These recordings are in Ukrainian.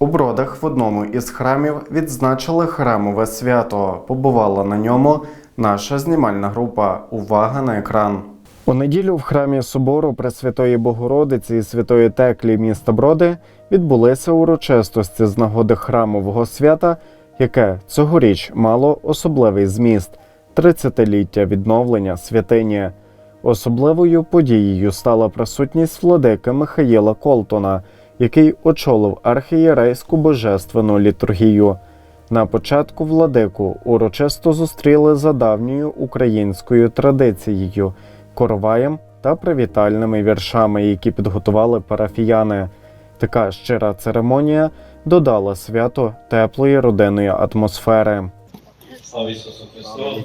У бродах в одному із храмів відзначили храмове свято. Побувала на ньому наша знімальна група. Увага на екран. У неділю в храмі собору Пресвятої Богородиці і Святої Теклі міста Броди відбулися урочистості з нагоди храмового свята, яке цьогоріч мало особливий зміст 30-ліття відновлення святині. Особливою подією стала присутність владики Михаїла Колтона, який очолив архієрейську божественну літургію. На початку владику урочисто зустріли за давньою українською традицією короваєм та привітальними віршами, які підготували парафіяни. Така щира церемонія додала свято теплої родинної атмосфери. Слава Ісусу Христу!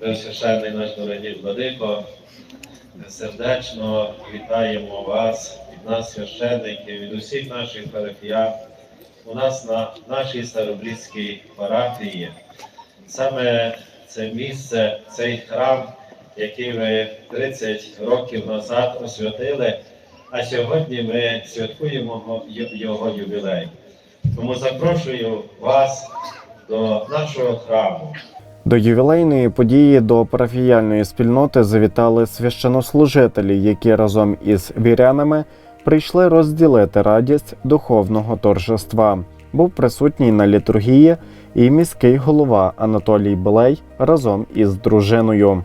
Священний наш дорогий владико, сердечно вітаємо вас нас, священників, від усіх наших парафіян. У нас на нашій Старобліцькій парафії саме це місце, цей храм, який ви 30 років назад освятили, а сьогодні ми святкуємо його ювілей. Тому запрошую вас до нашого храму. До ювілейної події до парафіяльної спільноти завітали священнослужителі, які разом із вірянами прийшли розділити радість духовного торжества. Був присутній на літургії і міський голова Анатолій Белей разом із дружиною.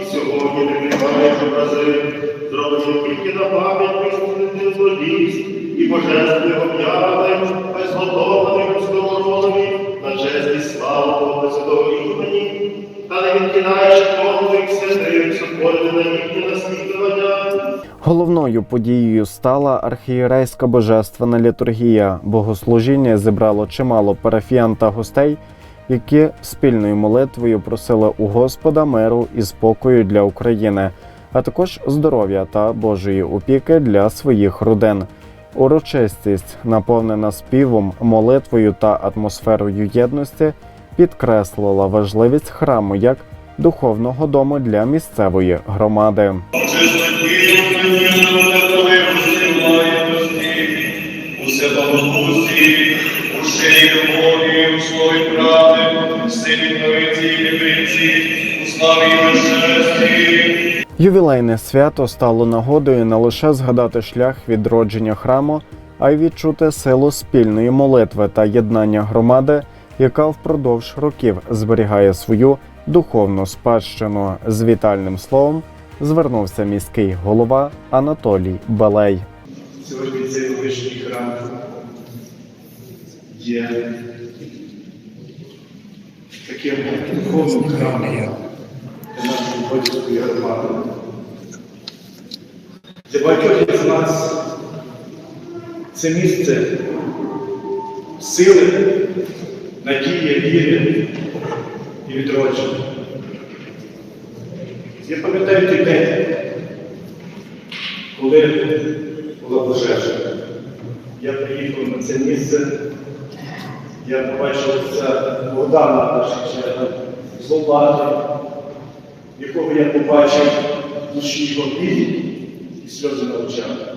І сьогодні ти приймаєш образи, зроблені тільки на пам'ять висвітлити злодійств і божественних об'яви, безготовлених у сковородові, на честь і славу Бога Святого імені, та не відкидаєш подвиг святих, супорити на їхнє наслідування. Головною подією стала архієрейська божественна літургія. Богослужіння зібрало чимало парафіян та гостей, які спільною молитвою просили у Господа миру і спокою для України, а також здоров'я та Божої опіки для своїх родин. Урочистість, наповнена співом, молитвою та атмосферою єдності, підкреслила важливість храму як духовного дому для місцевої громади. У святогості, у шиї любові, у слові правди, силі правиці і лівиці, у славі і. Ювілейне свято стало нагодою не лише згадати шлях відродження храму, а й відчути силу спільної молитви та єднання громади, яка впродовж років зберігає свою духовну спадщину. З вітальним словом звернувся міський голова Анатолій Балей. Сьогодні цей вишній храм є таким духовним храмом нашої польської громади. Для багатьох із нас це місце сили, надії, віри і відродження. Я пам'ятаю той день, коли була пожежа. Я приїхав на це місце, я побачив це Богдана наша черга, солдата, якого я побачив в душі його біль і сльози на очах.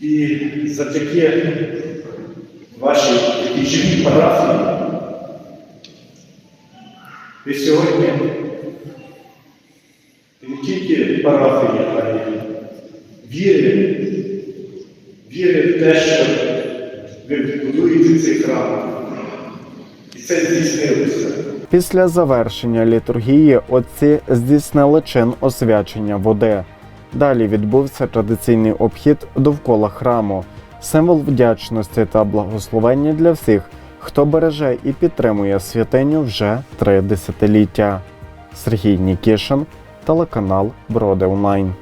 І завдяки вашій такій живій парафії ви сьогодні не тільки парафії, а й віри, віри в те, що ви відбудуєте цей храм. І це здійснилося. Після завершення літургії отці здійснили чин освячення води. Далі відбувся традиційний обхід довкола храму, символ вдячності та благословення для всіх, хто береже і підтримує святиню вже три десятиліття. Сергій Нікішин, телеканал Броди Онлайн.